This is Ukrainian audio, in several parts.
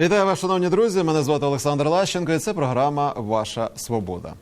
Вітаю вас, шановні друзі. Мене звати Олександр Лащенко, і це програма Ваша Свобода.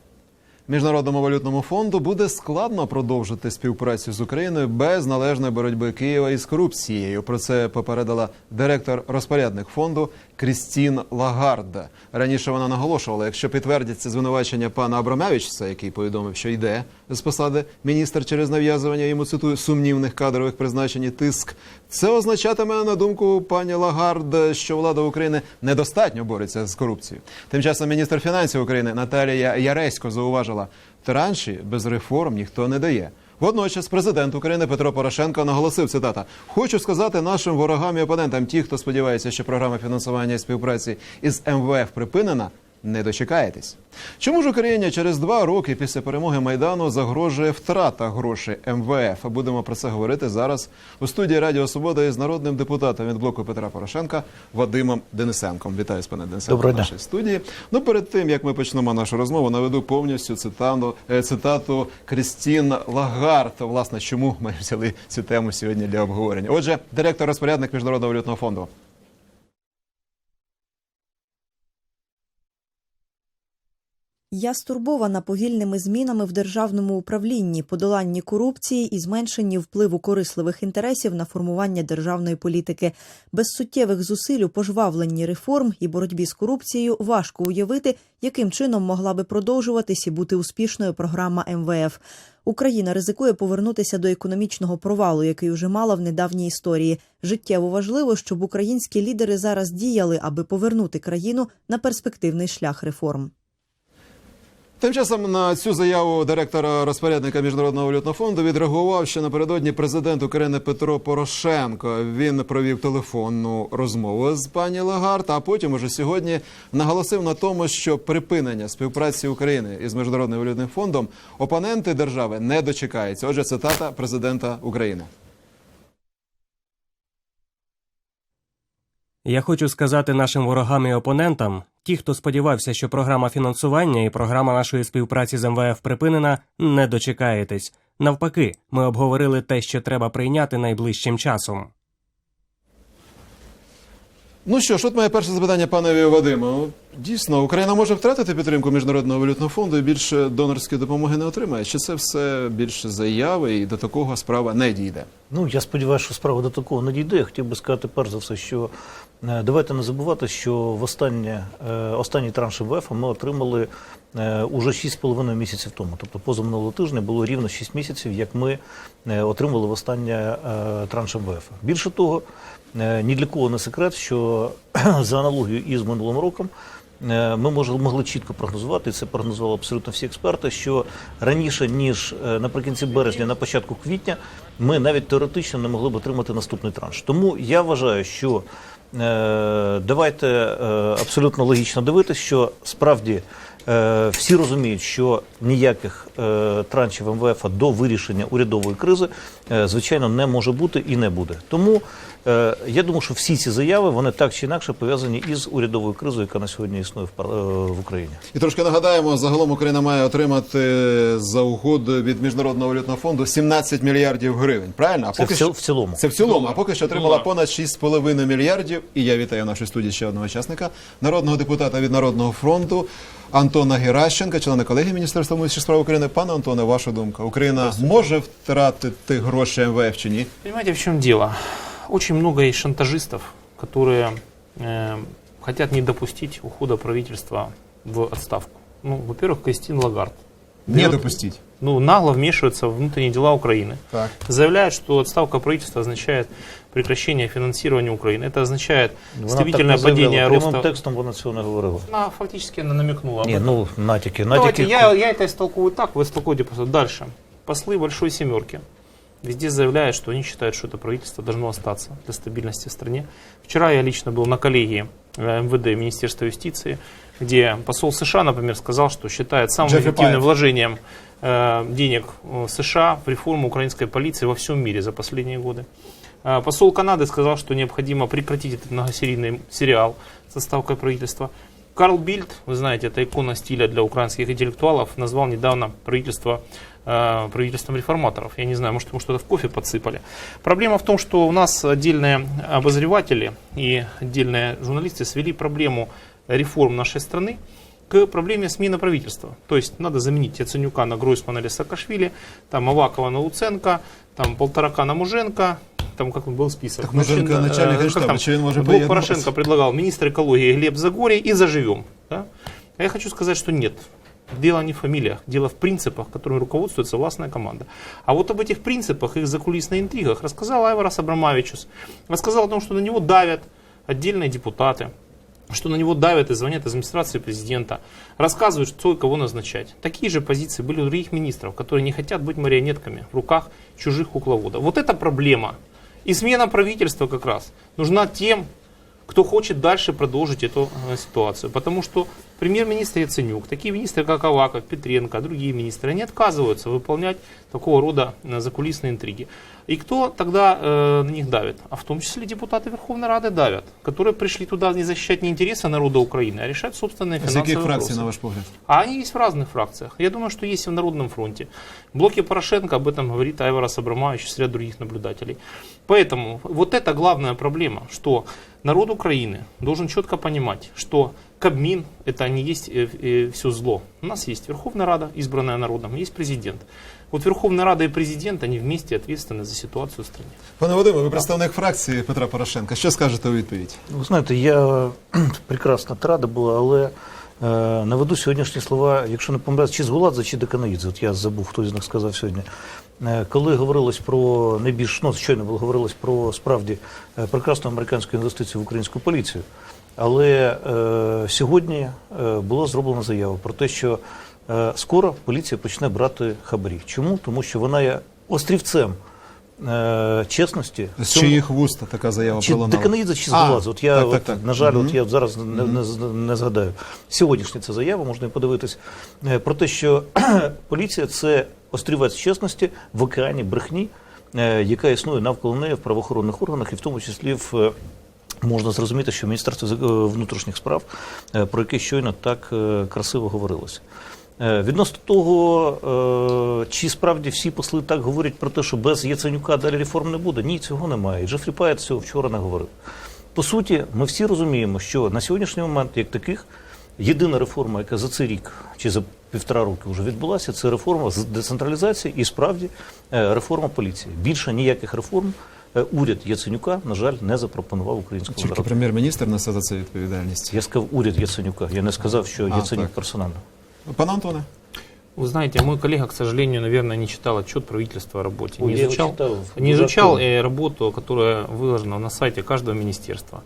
Міжнародному валютному фонду буде складно продовжити співпрацю з Україною без належної боротьби Києва із корупцією. Про це попередила директор розпорядник фонду Крістін Лагард. Раніше вона наголошувала, якщо підтвердяться звинувачення пана Абрамевича, який повідомив, що йде з посади міністр через нав'язування йому цитую сумнівних кадрових призначень і тиск. Це означатиме на думку пані Лагард, що влада України недостатньо бореться з корупцією. Тим часом міністр фінансів України Наталія Яресько зауважила, транші без реформ ніхто не дає. Водночас президент України Петро Порошенко наголосив цитата: Хочу сказати нашим ворогам і опонентам, ті, хто сподівається, що програма фінансування і співпраці із МВФ припинена. Не дочекаєтесь. Чому ж Україні через два роки після перемоги майдану загрожує втрата грошей МВФ? Будемо про це говорити зараз у студії Радіо Свобода із народним депутатом від блоку Петра Порошенка Вадимом Денисенком. Вітаю з пане Денисенко Доброго в дня. нашій студії. Ну перед тим як ми почнемо нашу розмову, наведу повністю цитану е, цитату Крістін Лагард. Власне, чому ми взяли цю тему сьогодні для обговорення? Отже, директор розпорядник міжнародного валютного фонду. Я стурбована повільними змінами в державному управлінні, подоланні корупції і зменшенні впливу корисливих інтересів на формування державної політики. Без суттєвих зусиль у пожвавленні реформ і боротьбі з корупцією важко уявити, яким чином могла би продовжуватись і бути успішною програма МВФ. Україна ризикує повернутися до економічного провалу, який уже мала в недавній історії. Життєво важливо, щоб українські лідери зараз діяли, аби повернути країну на перспективний шлях реформ. Тим часом на цю заяву директора розпорядника міжнародного валютного фонду відреагував ще напередодні президент України Петро Порошенко. Він провів телефонну розмову з пані Лагард, а потім уже сьогодні наголосив на тому, що припинення співпраці України із міжнародним валютним фондом опоненти держави не дочекаються. Отже, цитата президента України. Я хочу сказати нашим ворогам і опонентам, ті, хто сподівався, що програма фінансування і програма нашої співпраці з МВФ припинена, не дочекаєтесь. Навпаки, ми обговорили те, що треба прийняти найближчим часом. Ну що ж, от моє перше запитання панові Вадиму. Дійсно, Україна може втратити підтримку міжнародного валютного фонду і більше донорської допомоги не отримає. Чи це все більше заяви і до такого справа не дійде? Ну, я сподіваюся, що справа до такого не дійде. Я хотів би сказати перш за все, що давайте не забувати, що в останнє, е, останній транш МВФ ми отримали е, уже 6,5 місяців тому. Тобто позаминулого тижня було рівно 6 місяців, як ми е, отримали в останнє е, транш МВФ. Більше того, е, ні для кого не секрет, що за аналогією із минулим роком. Е, Ми могли чітко прогнозувати, і це прогнозували абсолютно всі експерти, що раніше ніж е, наприкінці березня, на початку квітня, ми навіть теоретично не могли б отримати наступний транш. Тому я вважаю, що е, давайте е, абсолютно логічно дивитися, що справді е, всі розуміють, що ніяких е, траншів МВФ до вирішення урядової кризи, е, звичайно, не може бути і не буде. Тому е, я думаю, що всі ці заяви вони так чи інакше пов'язані із урядовою кризою, яка на сьогодні існує в, пар- е, в Україні. І трошки нагадаємо, загалом Україна має отримати за угоду від міжнародного валютного фонду 17 мільярдів гривень. Правильно? А Це в, ціл- в цілому. Це в цілому, а поки що отримала понад 6,5 мільярдів. І я вітаю в нашій студії ще одного учасника, народного депутата від Народного фронту Антона Геращенка, члена колегії Міністерства внутрішніх справ України. Пане Антоне, ваша думка, Україна може втратити гроші МВФ чи ні? Понимаете, в чем дело? Очень много есть шантажистов, которые э, хотят не допустить ухода правительства в отставку. Ну, во-первых, Кристин Лагард. Не Берет- допустіть. Ну, нагло вмешивается в внутренние дела Украины. Так. Заявляет, что отставка правительства означает прекращение финансирования Украины. Это означает Вона стремительное так не падение роста. текстом вона цього не говорила. Она фактически она намекнула. этом. ну натяки, Давайте, натяки. я, я это истолкую так, вы истолкуете просто дальше. Послы Большой Семерки везде заявляют, что они считают, что это правительство должно остаться для стабильности в стране. Вчера я лично был на коллегии э, МВД Министерства юстиции, где посол США, например, сказал, что считает самым Джеффри эффективным Пайет. вложением э, денег э, США в реформу украинской полиции во всем мире за последние годы. А Посол Канады сказал, что необходимо прекратить этот многосерийный сериал с отставкой правительства. Карл Бильд, вы знаете, это икона стиля для украинских интеллектуалов, назвал недавно правительство э, правительством реформаторов. Я не знаю, может, ему что-то в кофе подсыпали. Проблема в том, что у нас отдельные обозреватели и отдельные журналисты свели проблему реформ нашей страны к проблеме смены правительства. То есть надо заменить Яценюка на Гройсмана или Саакашвили, там Авакова на Луценко, там Полторака на Муженко, там как он был список. Так Значит, начальник э, как генштаба, там, чи він може Блок поєднуватися? Порошенко предлагал министр экологии Глеб Загорий и заживем. Да? А я хочу сказать, что нет. Дело не в фамилиях, дело в принципах, которыми руководствуется властная команда. А вот об этих принципах, их закулисных интригах рассказал Айварас Абрамавичус. Рассказал о том, что на него давят отдельные депутаты, что на него давят и звонят из администрации президента, рассказывают, что и кого назначать. Такие же позиции были у других министров, которые не хотят быть марионетками в руках чужих кукловодов. Вот это проблема. И смена правительства как раз нужна тем, кто хочет дальше продолжить эту э, ситуацию. Потому что премьер-министр Яценюк, такие министры, как Аваков, Петренко, другие министры, они отказываются выполнять такого рода э, закулисные интриги. И кто тогда э, на них давит? А в том числе депутаты Верховной Рады давят, которые пришли туда не защищать не интересы народа Украины, а решать собственные З финансовые яких фракцій, вопросы. на ваш погляд? А они есть в разных фракциях. Я думаю, что есть и в Народном фронте. В блоке Порошенко об этом говорит Айварас Абрамович и ряд других наблюдателей. Поэтому вот это главная проблема, что народ Украины должен четко понимать, что Кабмин это не есть все зло. У нас есть Верховная Рада, избранная народом, есть президент. Вот Верховная Рада и президент, они вместе ответственны за ситуацию в стране. Пане Вадиме, ви представник фракції Петра Порошенка. Що скажете у відповідь? Ви знаєте, я прекрасна трада була, але е, наведу сьогоднішні слова, якщо не помиляюсь, чи з Гуладзе, чи Деканаїдзе. От я забув, хто із них сказав сьогодні. Е, коли говорилось про найбільш, ну щойно було говорилось про справді е, прекрасну американську інвестицію в українську поліцію. Але е, сьогодні е, була зроблена заява про те, що е, скоро поліція почне брати хабарі. Чому? Тому що вона є острівцем е, чесності. З цьому- чиїх вуст така заява чи пролунала? Деканаїдзе, чи з От я, так, от, так, так. на жаль, Мгм. от я зараз не, не, не згадаю. Сьогоднішня ця заява, можна і подивитись, е, про те, що поліція це острівець чесності в океані брехні, яка існує навколо неї в правоохоронних органах, і в тому числі в. Можна зрозуміти, що Міністерство е, внутрішніх справ, е, про яке щойно так е, красиво говорилося. Відносно того, чи справді всі посли так говорять про те, що без Яценюка далі реформ не буде. Ні, цього немає. І Джефрі Паєт цього вчора не говорив. По суті, ми всі розуміємо, що на сьогоднішній момент, як таких, єдина реформа, яка за цей рік чи за півтора роки вже відбулася, це реформа з децентралізації і справді реформа поліції. Більше ніяких реформ уряд Яценюка, на жаль, не запропонував українському Тільки народу. прем'єр-міністр несе за це відповідальність. Я сказав уряд Яценюка. Я не сказав, що А, Яценюк так. персонально. Пане Антоне, Вы знаете, мой коллега, к сожалению, наверное, не читал отчет правительства о работе. Ой, не я его изучал, читал, не изучал ужасно. э, работу, которая выложена на сайте каждого министерства.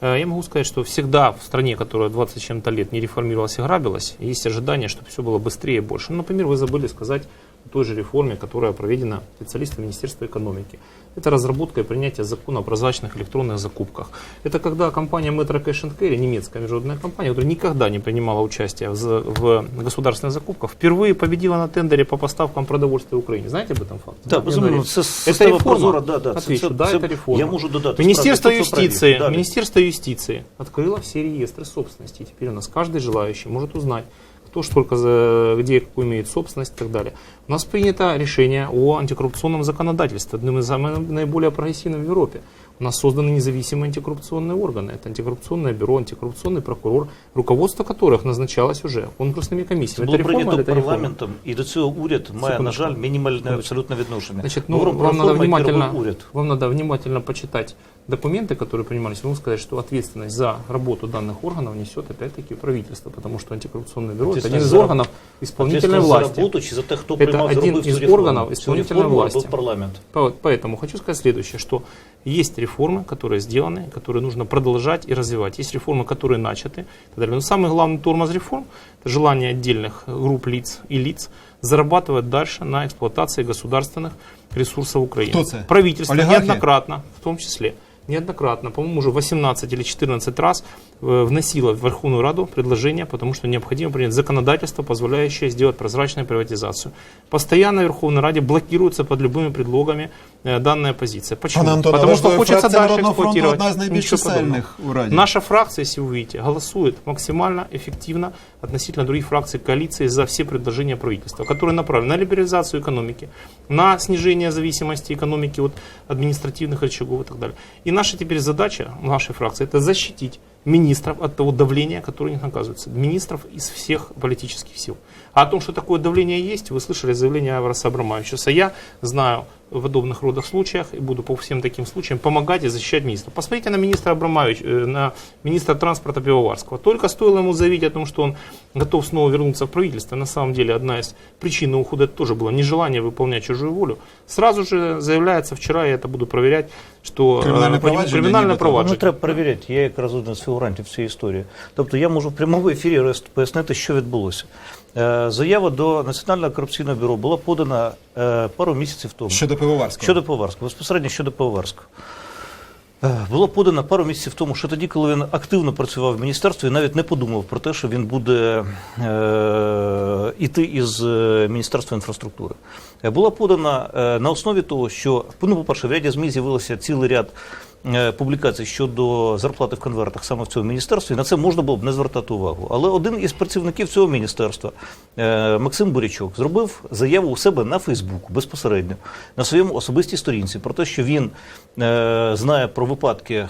Э, Я могу сказать, что всегда в стране, которая 20 с чем-то лет не реформировалась и грабилась, есть ожидание, чтобы все было быстрее и больше. Ну, например, вы забыли сказать о той же реформе, которая проведена специалистами Министерства экономики. Это разработка и принятие закона о прозрачных электронных закупках. Это когда компания Metro Cash and Carry, немецкая международная компания, которая никогда не принимала участие в, за- в государственных закупках, впервые победила на тендере по поставкам продовольствия Украине. Знаете об этом факте? Так, В безумовно, январе. це Это система реформа? прозора, да, да, це- Отвечу, це- да, це- это реформа. Я можу додати. Министерство справді, тут ви юстиции, праві. Далі. Министерство юстиции открыло все реестры собственности. И теперь у нас каждый желающий может узнать, кто ж только за, где какую имеет собственность и так далее. У нас принято решение о антикоррупционном законодательстве, одним из самых наиболее прогрессивных в Европе. У нас созданы независимые антикоррупционные органы. Это антикоррупционное бюро, антикоррупционный прокурор, руководство которых назначалось уже конкурсными Це комиссиями. було Это реформа прийнято или это реформа? парламентом, і до цього уряд має, на Секундочку. жаль, мінімальне абсолютно відношення. Значит, ну, Говоримо про вам надо реформу, які робив внимательно, уряд. вам надо внимательно почитать документы, которые принимались. Могу сказать, что ответственность за работу данных органов несет опять-таки правительство, потому что антикоррупционное бюро это один Ответственность из за- органов исполнительной Ответственность за власти. роботу чи за те, хто Це приймав один зробив цю із реформу. органів Цю исполнительної реформу власті. робив парламент. По- Поэтому хочу сказать следующее, что есть реформы, которые сделаны, которые нужно продолжать и развивать. Есть реформы, которые начаты. и так далее. Но самый главный тормоз реформ – это желание отдельных групп лиц и лиц зарабатывать дальше на эксплуатации государственных ресурсов Украины. Кто это? Правительство Олигархи? неоднократно, в том числе, неоднократно, по-моему, уже 18 или 14 раз э, вносила в Верховную Раду предложение, потому что необходимо принять законодательство, позволяющее сделать прозрачную приватизацию. Постоянно в Верховной Раде блокируется под любыми предлогами э, данная позиция. Почему? Пане Антоне, потому але что ж хочется фракція дальше Народного фронту эксплуатировать. одна з найбільш Ничего подобного. чисельних у Раді. Наша фракция, если вы видите, голосует максимально эффективно относительно других фракций коалиции за все предложения правительства, которые направлены на либерализацию экономики, на снижение зависимости экономики от административных рычагов и так далее. И наша теперь задача нашей фракции это защитить министров от того давления, которое у них оказывается. Министров из всех политических сил. А о том, что такое давление есть, вы слышали заявление Авраса Абрамовича. Я знаю в подобных родах случаях и буду по всем таким случаям помогать и защищать министров. Посмотрите на министра Абрамович, э, на министра транспорта Пивоварского. Только стоило ему заявить о том, что он готов снова вернуться в правительство, на самом деле одна из причин его ухода тоже было нежелание выполнять чужую волю. Сразу же заявляется, вчера я это буду проверять, что э, Криминальное поним- провадження криминальное нібито. Ну, провадження. не треба перевіряти, я якраз один з фігурантів цієї історії. Тобто я можу в прямому ефірі роз- пояснити, що відбулося. Е, Заява до Національного корупційного бюро була подана е, пару місяців тому. Щодо Пивоварського. Щодо Пивоварського, безпосередньо щодо Пивоварського. Е, Було подано пару місяців тому, що тоді, коли він активно працював в міністерстві, навіть не подумав про те, що він буде іти із Міністерства інфраструктури. Е, Була подана е, на основі того, що, ну, по-перше, в ряді ЗМІ з'явився цілий ряд е, публікацій щодо зарплати в конвертах саме в цьому міністерстві. На це можна було б не звертати увагу. Але один із працівників цього міністерства, Максим Бурячок, зробив заяву у себе на Фейсбуку безпосередньо на своєму особистій сторінці про те, що він знає про випадки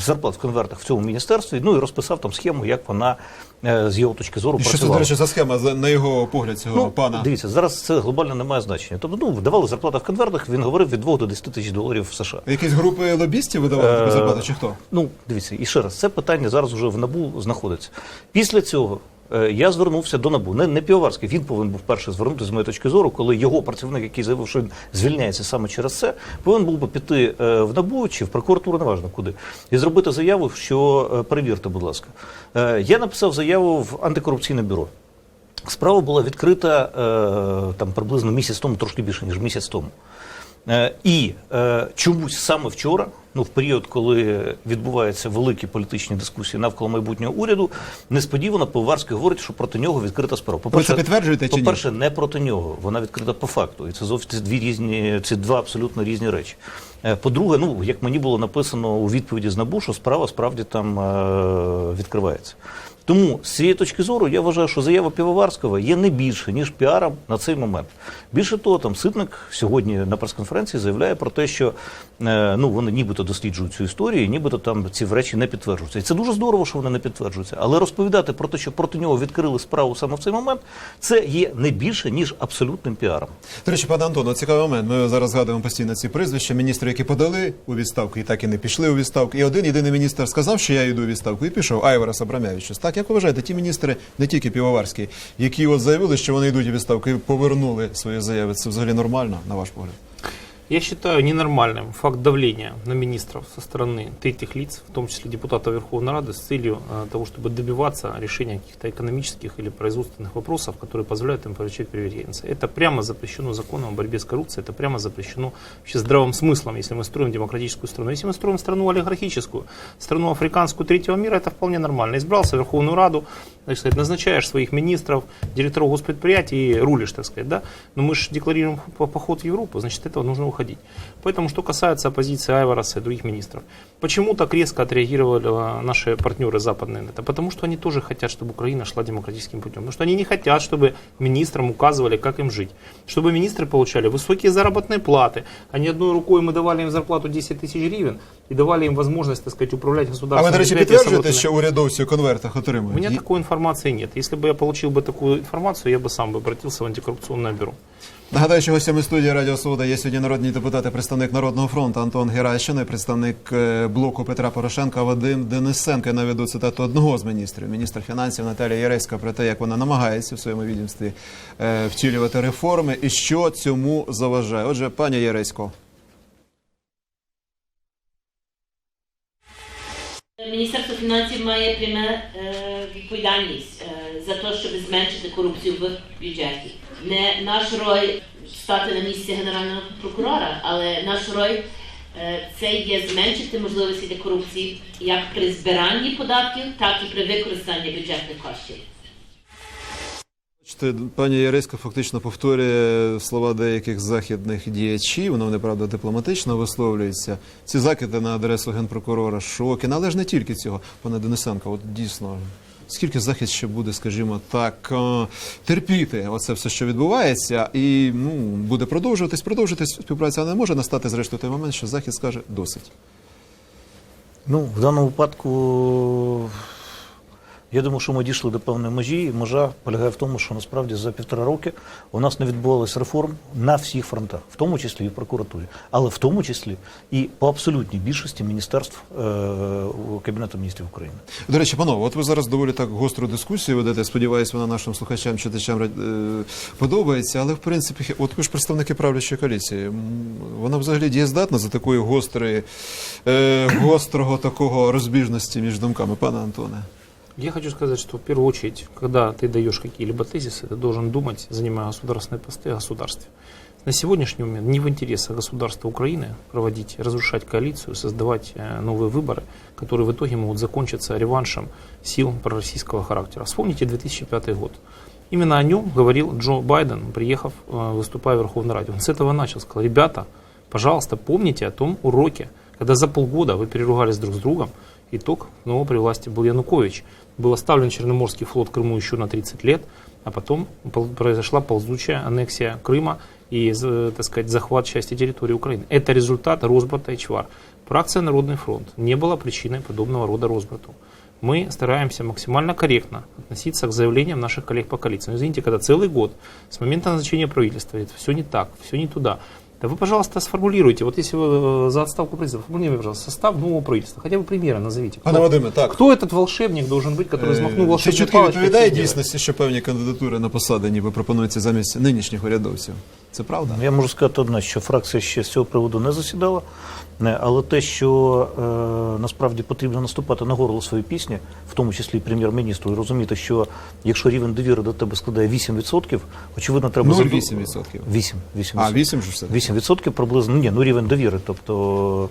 зарплат в конвертах в цьому міністерстві. Ну і розписав там схему, як вона з його точки зору І що це, до речі, за схема, на його погляд, цього Ну, пана? Дивіться, зараз це глобально не має значення. Тобто, ну, давали зарплата в конвертах, він говорив від 2 до 10 тисяч доларів в США. Якісь групи лобістів видавали таку Е, зарплату, чи хто? Ну, дивіться, і ще раз, це питання зараз вже в НАБУ знаходиться. Після цього е, я звернувся до НАБУ. Не, не Півоварський, він повинен був перше звернутися, з моєї точки зору, коли його працівник, який заявив, що він звільняється саме через це, повинен був би піти е, в НАБУ чи в прокуратуру, неважно куди, і зробити заяву, що е, перевірте, будь ласка. Е, Я написав заяву в антикорупційне бюро. Справа була відкрита е, там приблизно місяць тому, трошки більше ніж місяць тому. Е, і е, чомусь саме вчора, ну в період, коли відбуваються великі політичні дискусії навколо майбутнього уряду, несподівано Пивоварський говорить, що проти нього відкрита справа. Ви це підтверджуєте чи ні? По-перше, не проти нього. Вона відкрита по факту. І це зовсім дві різні, це два абсолютно різні речі. Е, По-друге, ну як мені було написано у відповіді з НАБУ, що справа справді там відкривається. Тому з цієї точки зору я вважаю, що заява Півоварського є не більше, ніж піаром на цей момент. Більше того, там Ситник сьогодні на прес-конференції заявляє про те, що е, ну, вони нібито досліджують цю історію, нібито там ці речі не підтверджуються. І це дуже здорово, що вони не підтверджуються. Але розповідати про те, що проти нього відкрили справу саме в цей момент, це є не більше, ніж абсолютним піаром. До речі, пане Антоно, цікавий момент. Ми зараз згадуємо постійно ці прізвища. Міністри, які подали у відставку і так і не пішли у відставку. І один єдиний міністр сказав, що я йду у відставку, і пішов Айварас Абрамявичус. Так, як ви вважаєте, ті міністри, не тільки півоварські, які от заявили, що вони йдуть у відставку і повернули свої заяви. Це взагалі нормально, на ваш погляд? Я считаю ненормальным факт давления на министров со стороны третьих лиц, в том числе депутатов Верховной Рады, с целью э, того, чтобы добиваться решения каких-то экономических или производственных вопросов, которые позволяют им получить преференции. Это прямо запрещено законом о борьбе с коррупцией, это прямо запрещено вообще здравым смыслом, если мы строим демократическую страну. Если мы строим страну олигархическую, страну африканскую третьего мира, это вполне нормально. Избрался Верховную Раду, так назначаешь своих министров, директоров госпредприятий и рулишь, так сказать, да? Но мы же декларируем по- поход в Европу, значит, этого нужно уходить. Поэтому, что касается оппозиции Айвараса и других министров, почему так резко отреагировали а, наши партнеры западные на это? Потому что они тоже хотят, чтобы Украина шла демократическим путем. Потому что они не хотят, чтобы министрам указывали, как им жить. Чтобы министры получали высокие заработные платы, а не одной рукой мы давали им зарплату 10 тысяч гривен и давали им возможность, так сказать, управлять А государством. ви, до речі, підтверджуєте, що урядовці у конвертах У отримують? меня Є- такой информации нет. Если бы я получил бы такую информацию, я бы сам бы обратился в антикоррупционное бюро. Нагадаю, що гостями студії Радіо Свобода є сьогодні народні депутати, представник Народного фронту Антон Геращин і представник е, блоку Петра Порошенка Вадим Денисенко. Я наведу цитату одного з міністрів, міністр фінансів Наталія Яреська, про те, як вона намагається в своєму відомстві е, втілювати реформи і що цьому заважає. Отже, пані Яресько. Міністерство фінансів має пряме е, відповідальність за те, щоб зменшити корупцію в бюджеті. Не наш роль стати на місці генерального прокурора, але наш роль Е, Це є зменшити можливості для корупції як при збиранні податків, так і при використанні бюджетних коштів. Пані Яресько фактично повторює слова деяких західних діячів. Вони, правда, дипломатично висловлюються. Ці закиди на адресу генпрокурора шоки. Але ж не тільки цього, пане Денисенко, от дійсно. Скільки захід ще буде, скажімо так, е, терпіти оце все, що відбувається, і ну буде продовжуватись, продовжуватись співпраця не може настати зрештою той момент, що захід скаже досить. Ну, в даному випадку, я думаю, що ми дійшли до певної межі, і межа полягає в тому, що насправді за півтора роки у нас не відбувалось реформ на всіх фронтах, в тому числі і в прокуратурі, але в тому числі і по абсолютній більшості міністерств е, Кабінету міністрів України. До речі, панове, от ви зараз доволі так гостру дискусію ведете. Сподіваюсь, вона нашим слухачам, читачам е, подобається. Але в принципі, от ви ж представники правлячої коаліції. Вона взагалі дієздатна за такої гострої, е, гострого такого розбіжності між думками, пане Антоне. Я хочу сказать, что в первую очередь, когда ты даешь какие-либо тезисы, ты должен думать, занимая государственные посты о государстве. На сегодняшний момент не в интересах государства Украины проводить, разрушать коалицию, создавать э, новые выборы, которые в итоге могут закончиться реваншем сил пророссийского характера. Вспомните 2005 год. Именно о нем говорил Джо Байден, приехав, э, выступая в Верховной Раде. Он с этого начал, сказал, ребята, пожалуйста, помните о том уроке, когда за полгода вы переругались друг с другом, итог снова при власти был Янукович. Был оставлен Черноморский флот Крыму еще на 30 лет, а потом произошла ползучая аннексия Крыма и, з- так сказать, захват части территории Украины. Это результат разбрата и чвар. Фракция «Народный фронт» не была причиной подобного рода разбрату. Мы стараемся максимально корректно относиться к заявлениям наших коллег по коалиции. Но извините, когда целый год с момента назначения правительства это все не так, все не туда, да вы, пожалуйста, сформулируйте, вот если вы э, за отставку правительства, формулируйте, пожалуйста, состав нового правительства, хотя бы примерно назовите. Пане Кто, Вадиме, так. кто этот волшебник должен быть, который взмахнул Е, Чи волшебной чутки палочкой? відповідає и всё сделает? дійсності, що певні кандидатури на посади ніби пропонуються замість нинішніх урядовців? Це правда? Я можу сказати одне, що фракція ще з цього приводу не засідала, але те, що е, насправді потрібно наступати на горло своєї пісні, в тому числі і прем'єр-міністру, і розуміти, що якщо рівень довіри до тебе складає 8%, очевидно, треба 0,8%. 8, 8%. А, 8 ж все. 8% приблизно, ні, ну рівень довіри, тобто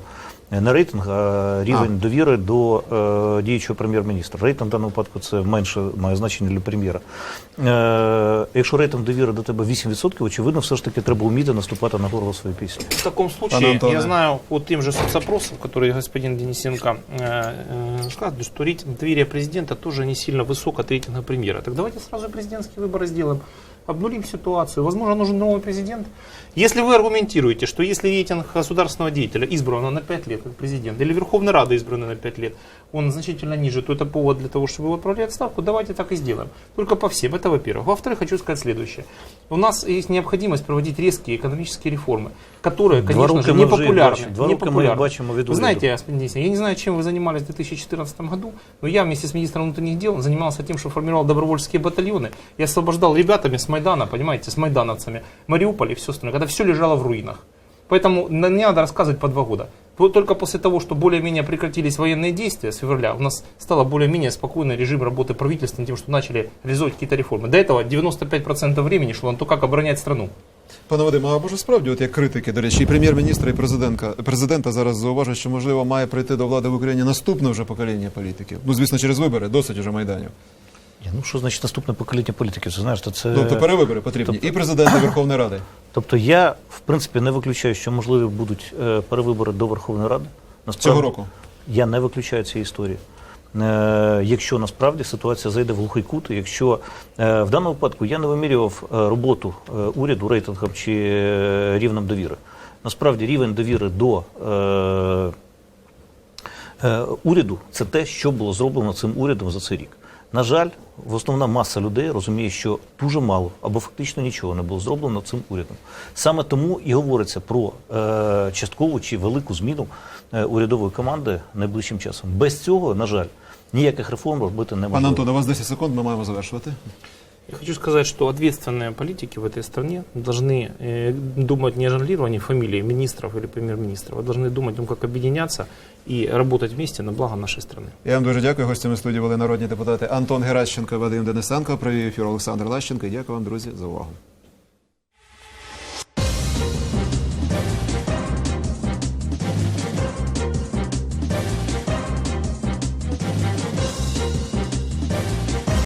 е, не рейтинг, а рівень довіри до е, діючого прем'єр-міністра. Рейтинг в даному випадку це менше має значення для прем'єра. Е, якщо рейтинг довіри до тебе 8%, очевидно, все ж таки треба вміти наступати на горло своєї пісні. В таком Пане случае, Антоне. я знаю по тем же соцопросам, которые господин Денисенко э, э, сказал, что рейтинг доверия президента тоже не сильно высок от рейтинга премьера. Так давайте сразу президентские выборы сделаем. Обнулим ситуацию. Возможно, нужен новый президент. Если вы аргументируете, что если рейтинг государственного деятеля избран на 5 лет как президент, или Верховная Рада избрана на 5 лет, он значительно ниже, то это повод для того, чтобы его отправлять отставку. Давайте так и сделаем. Только по всем. Это во-первых. Во-вторых, хочу сказать следующее. У нас есть необходимость проводить резкие экономические реформы, которые, Два конечно роки же, ми не вже їх популярны. бачимо. Два не роки ми їх популярны. бачимо від Вы уряду. знаете, господин Денисович, я не знаю, чем вы занимались в 2014 году, но я вместе с министром внутренних дел занимался тем, что формировал добровольческие батальоны и освобождал ребятами с Майдана, понимаете, с майдановцами, Мариуполь и все остальное, когда все лежало в руинах. Поэтому на- не надо рассказывать по два года. Вот Только после того, что более-менее прекратились военные действия с февраля, у нас стало более-менее спокойный режим работы правительства, тем, что начали реализовывать какие-то реформы. До этого 95% времени шло на то, как оборонять страну. Пане Вадиме, а може справді, от як критики, до речі, і прем'єр-міністра, і президентка, президента зараз зауважують, що можливо має прийти до влади в Україні наступне вже покоління політиків. Ну, звісно, через вибори, досить уже майданів. Ні, Ну що значить наступне покоління політиків? Це знаєш, то це Тобто перевибори потрібні і президента і Верховної Ради. Тобто я в принципі не виключаю, що можливі будуть е, перевибори до Верховної Ради. Насправді, Цього року. Я не виключаю цієї історії. Е, якщо насправді ситуація зайде в глухий кут, якщо е, в даному випадку я не вимірював е, роботу уряду рейтингом чи рівнем довіри. Насправді рівень довіри до уряду це те, що було зроблено цим урядом за цей рік. На жаль, в основна маса людей розуміє, що дуже мало або фактично нічого не було зроблено цим урядом. Саме тому і говориться про е, часткову чи велику зміну е, урядової команди найближчим часом. Без цього, на жаль, ніяких реформ робити Пане неможливо. Антон, у вас 10 секунд, ми маємо завершувати. Я хочу сказать, что ответственные политики в этой стране должны э, думать не о жонглировании фамилий министров или премьер-министров, а должны думать о том, как объединяться и работать вместе на благо нашей страны. Я вам дуже дякую. Гостями студії були народні депутати Антон Геращенко і Вадим Денисенко. Провів ефір Олександр Лащенко. І дякую вам, друзі, за увагу.